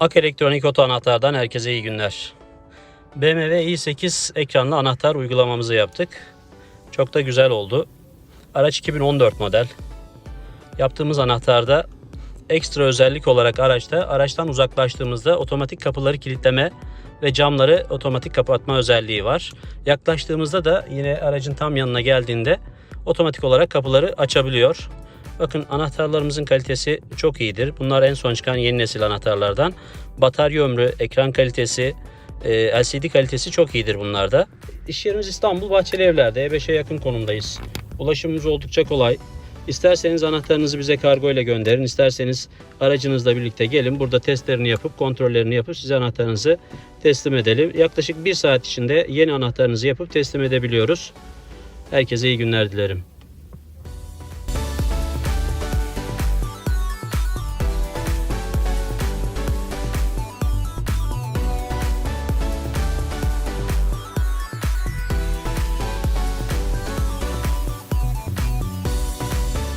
Ak Elektronik Oto Anahtar'dan herkese iyi günler. BMW i8 ekranlı anahtar uygulamamızı yaptık. Çok da güzel oldu. Araç 2014 model. Yaptığımız anahtarda ekstra özellik olarak araçta araçtan uzaklaştığımızda otomatik kapıları kilitleme ve camları otomatik kapatma özelliği var. Yaklaştığımızda da yine aracın tam yanına geldiğinde otomatik olarak kapıları açabiliyor. Bakın anahtarlarımızın kalitesi çok iyidir. Bunlar en son çıkan yeni nesil anahtarlardan. Batarya ömrü, ekran kalitesi, e, LCD kalitesi çok iyidir bunlarda. İş yerimiz İstanbul Bahçeli Evler'de. E5'e yakın konumdayız. Ulaşımımız oldukça kolay. İsterseniz anahtarınızı bize kargo ile gönderin. İsterseniz aracınızla birlikte gelin. Burada testlerini yapıp kontrollerini yapıp size anahtarınızı teslim edelim. Yaklaşık bir saat içinde yeni anahtarınızı yapıp teslim edebiliyoruz. Herkese iyi günler dilerim.